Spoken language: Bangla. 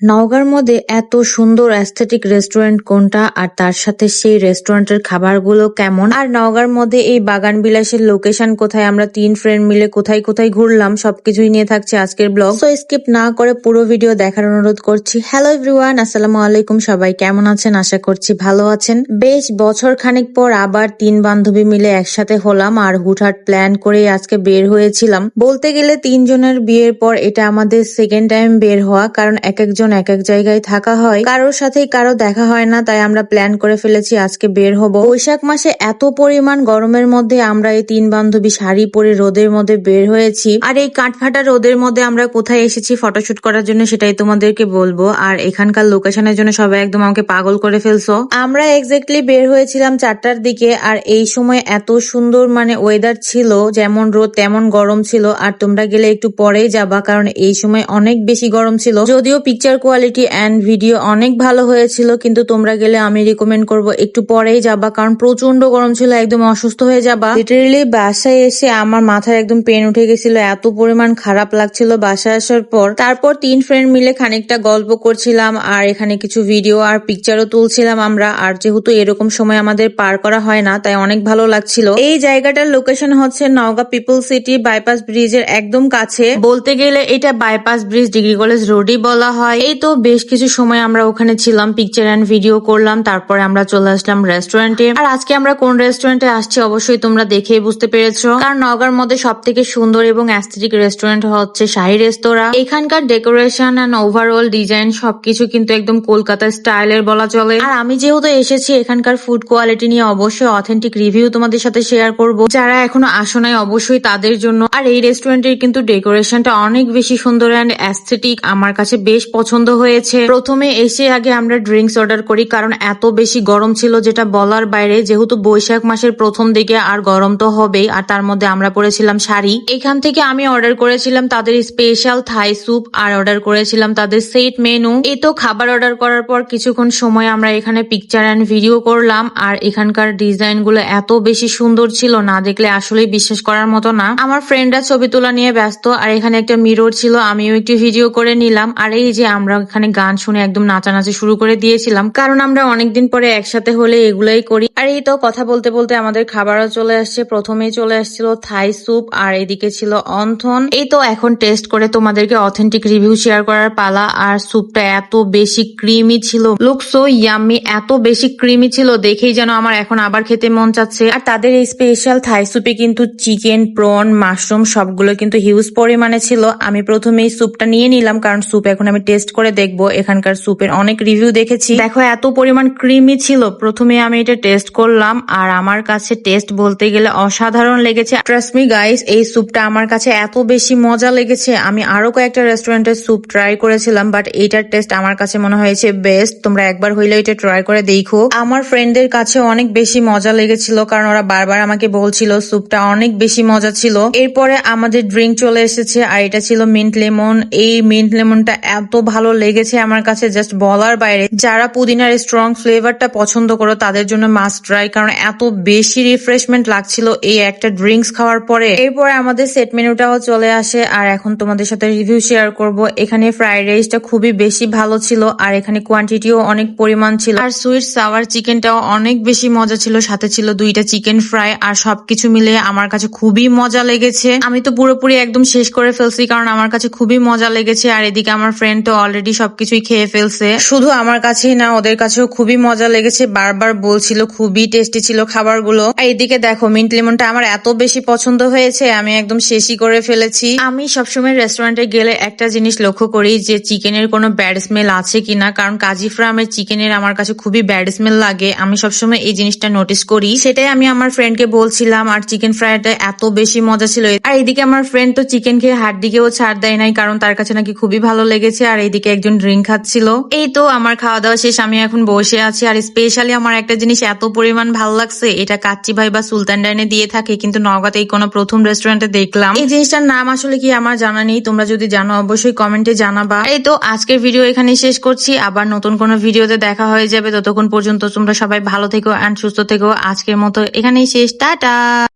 নওগাঁর মধ্যে এত সুন্দর অ্যাস্থেটিক রেস্টুরেন্ট কোনটা আর তার সাথে সেই রেস্টুরেন্টের খাবারগুলো কেমন? আর নওগাঁর মধ্যে এই বাগান বিলাসের লোকেশন কোথায়? আমরা তিন ফ্রেন্ড মিলে কোথায় কোথায় ঘুরলাম? সবকিছুই নিয়ে থাকছে আজকের ব্লগ তো স্কিপ না করে পুরো ভিডিও দেখার অনুরোধ করছি। হ্যালো এভরিওয়ান আসসালামু আলাইকুম সবাই। কেমন আছেন? আশা করছি ভালো আছেন। বেশ বছর খানিক পর আবার তিন বান্ধবী মিলে একসাথে হলাম আর হুটহাট প্ল্যান করে আজকে বের হয়েছিলাম। বলতে গেলে তিনজনের বিয়ের পর এটা আমাদের সেকেন্ড টাইম বের হওয়া, কারণ এক একজন এক এক জায়গায় থাকা হয়। কারোর সাথেই কারও দেখা হয় না, তাই আমরা প্ল্যান করে ফেলেছি আজকে বের হব। বৈশাখ মাসে এত পরিমাণ গরমের মধ্যে আমরা এই তিন বান্ধবী শাড়ি পরে রোদের মধ্যে বের হয়েছি। আর এই কাঠফাটা রোদের মধ্যে আমরা কোথায় এসেছি ফটোশুট করার জন্য সেটাই তোমাদেরকে বলব। আর এখানকার লোকেশনের জন্য সবাই একদম আমাকে পাগল করে ফেলছো। আমরা এক্স্যাক্টলি বের হয়েছিলাম চারটার দিকে আর এই সময় এত সুন্দর মানে ওয়েদার ছিল, যেমন রোদ তেমন গরম ছিল। আর তোমরা গেলে একটু পরেই যাবা, কারণ এই সময় অনেক বেশি গরম ছিল। যদিও পিকচার কোয়ালিটি অ্যান্ড ভিডিও অনেক ভালো হয়েছিল, কিন্তু তোমরা গেলে আমি রিকমেন্ড করব একটু পরেই যাবা, কারণ প্রচণ্ড গরম ছিল, একদম অসুস্থ হয়ে যাবা। লিটারেলি বাসায় এসে আমার মাথায় একদম পেন উঠে গেছিল, এত পরিমাণ খারাপ লাগছিল বাসায় আসার পর। তারপর তিন ফ্রেন্ড মিলে খানিকটা গল্প করছিলাম, আর এখানে কিছু ভিডিও আর পিকচারও তুলছিলাম আমরা, আর যেহেতু এরকম সময় আমাদের পার করা হয় না, তাই অনেক ভালো লাগছিল। এই জায়গাটার লোকেশন হচ্ছে নওগাঁ পিপল সিটি বাইপাস ব্রিজের একদম কাছে। বলতে গেলে এটা বাইপাস ব্রিজ ডিগ্রি কলেজ রোডই বলা হয়। এই তো বেশ কিছু সময় আমরা ওখানে ছিলাম পিকচার অ্যান্ড ভিডিও করলাম, তারপরে আমরা চলে আসলাম রেস্টুরেন্টে আর আজকে আমরা কোন রেস্টুরেন্টে আসছি অবশ্যই তোমরা দেখেই বুঝতে পেরেছ। কারণ নগার মধ্যে সব থেকে সুন্দর এবং অ্যাস্থেটিক রেস্টুরেন্ট হচ্ছে শাহী রেস্তোরাঁ। এখানকার ডেকোরেশন অ্যান্ড ওভারঅল ডিজাইন সবকিছু কিন্তু একদম কলকাতার স্টাইলের বলা চলে। আর আমি যেহেতু এসেছি এখানকার ফুড কোয়ালিটি নিয়ে অবশ্যই অথেন্টিক রিভিউ তোমাদের সাথে শেয়ার করব। যারা এখনও আসো নাই, অবশ্যই তাদের জন্য। আর এই রেস্টুরেন্টের কিন্তু ডেকোরেশনটা অনেক বেশি সুন্দর অ্যান্ড অ্যাস্থেটিক আমার কাছে বেশ পছন্দ হয়েছে। প্রথমে এসে আগে আমরা ড্রিঙ্কস অর্ডার করি, কারণ এত বেশি গরম ছিল যেটা বলার বাইরে। যেহেতু বৈশাখ মাসের প্রথম দিকে আর গরম তো হবেই, আর তার মধ্যে আমরা পরেছিলাম শাড়ি। এখান থেকে আমি অর্ডার করেছিলাম তাদের স্পেশাল থাই স্যুপ আর অর্ডার করেছিলাম তাদের সেট মেনু এই তো খাবার অর্ডার করার পর কিছুক্ষণ সময় আমরা এখানে পিকচার অ্যান্ড ভিডিও করলাম, আর এখানকার ডিজাইনগুলো এত বেশি সুন্দর ছিল, না দেখলে আসলেই বিশ্বাস করার মতো না। আমার ফ্রেন্ডরা ছবি তোলা নিয়ে ব্যস্ত, আর এখানে একটা মিরর ছিল, আমিও একটু ভিডিও করে নিলাম। আর এই যে আমরা এখানে গান শুনে একদম নাচানাচি শুরু করে দিয়েছিলাম। কারণ আমরা অনেকদিন পরে একসাথে হলে এগুলাই করি। আর এই তো কথা বলতে বলতে আমাদের খাবারও চলে আসছে। প্রথমেই চলে আসছিল থাই স্যুপ আর এদিকে ছিল অন্থন। এই তো এখন টেস্ট করে তোমাদেরকে অথেন্টিক রিভিউ শেয়ার করার পালা। আর স্যুপটা এত বেশি ক্রিমি ছিল। লুক সো ইয়াম্মি, এত বেশি ক্রিমি ছিল দেখেই যেন আমার এখন আবার খেতে মন চাচ্ছে। আর তাদের এই স্পেশাল থাই স্যুপে কিন্তু চিকেন, প্রন, মাশরুম সবগুলো কিন্তু হিউজ পরিমাণে ছিল। আমি প্রথমে এই স্যুপটা নিয়ে নিলাম, কারণ স্যুপ এখন আমি টেস্ট করে দেখব। এখানকার স্যুপের অনেক রিভিউ দেখেছি। দেখো, এত পরিমাণ ক্রিমি ছিল। প্রথমে আমি এটা টেস্ট করলাম, আর আমার কাছে টেস্ট বলতে গেলে অসাধারণ লেগেছে। ট্রাস্ট মি গাইস এই স্যুপটা আমার কাছে এত বেশি মজা লেগেছে। আমি আরও কয়েকটা রেস্টুরেন্টের স্যুপ ট্রাই করেছিলাম বাট এইটার টেস্ট আমার কাছে মনে হয়েছে বেস্ট তোমরা একবার হইলে এটা ট্রাই করে দেখো। আমার ফ্রেন্ডদের কাছে অনেক বেশি মজা লেগেছিল, কারণ ওরা বারবার আমাকে বলছিল স্যুপটা অনেক বেশি মজা ছিল। এরপরে আমাদের ড্রিঙ্ক চলে এসেছে, আর এটা ছিল মিন্ট লেমন এই মিন্ট লেমনটা এত ভালো লেগেছে আমার কাছে জাস্ট বলার বাইরে। যারা পুদিনার স্ট্রং ফ্লেভারটা পছন্দ করো, তাদের জন্য মাস্ট ট্রাই কারণ এত বেশি রিফ্রেশমেন্ট লাগছিল এই একটা ড্রিঙ্কস খাওয়ার পরে। এরপরে আমাদের সেট মেনুটাও চলে আসে, আর এখন তোমাদের সাথে রিভিউ শেয়ার করব। এখানে ফ্রাইড রাইসটা খুবই বেশি ভালো ছিল, আর এখানে কোয়ান্টিটিও অনেক পরিমাণ ছিল। আর সুইট সাওয়ার চিকেনটাও অনেক বেশি মজা ছিল, সাথে ছিল দুইটা চিকেন ফ্রাই আর সবকিছু মিলে আমার কাছে খুবই মজা লেগেছে। আমি তো পুরোপুরি একদম শেষ করে ফেলছি, কারণ আমার কাছে খুবই মজা লেগেছে, আর এদিকে আমার ফ্রেন্ড তো অলরেডি সবকিছুই খেয়ে ফেলছে। শুধু আমার কাছেই না, ওদের কাছেও খুবই মজা লেগেছে। বারবার বলছিল, খুবই টেস্টি ছিল খাবারগুলো। এদিকে দেখো, মিন্ট লেমনটা আমার এত বেশি পছন্দ হয়েছে, আমি একদম শেষই করে ফেলেছি। আমি সবসময় রেস্টুরেন্টে গেলে একটা জিনিস লক্ষ্য করি যে চিকেনের কোনো ব্যাড স্মেল আছে কিনা। কারণ কাজী ফ্রামের চিকেনের আমার কাছে খুবই ব্যাড স্মেল লাগে। আমি সবসময় এই জিনিসটা নোটিস করি। সেটাই আমি আমার ফ্রেন্ডকে বলছিলাম, আর চিকেন ফ্রাইটা এত বেশি মজা ছিল। আর এইদিকে আমার ফ্রেন্ড তো চিকেন খেয়ে হাত দিকেও ছাড় দেয় নাই, কারণ তার কাছে নাকি খুবই ভালো লেগেছে। আর এইদিকে একজন ড্রিঙ্ক খাচ্ছিল। এই তো, আমার খাওয়া দাওয়া শেষ, আমি এখন বসে আছি। আর স্পেশালি আমার একটা জিনিস এত পরিমাণ ভালো লাগছে, এটা কাচ্চি ভাই বা সুলতান ডাইনে দিয়ে থাকে, কিন্তু নগাতে এই কোনো প্রথম রেস্টুরেন্টে দেখলাম। এই জিনিসটার নাম আসলে কি আমার জানা নেই, তোমরা যদি জানো অবশ্যই কমেন্টে জানাবা। এই তো, আজকের ভিডিও এখানে শেষ করছি, আবার নতুন কোনো ভিডিওতে দেখা হয়ে যাবে। ততক্ষণ পর্যন্ত তোমরা সবাই ভালো থেকো অ্যান্ড সুস্থ থেকো। আজকের মতো এখানেই শেষ, টাটা!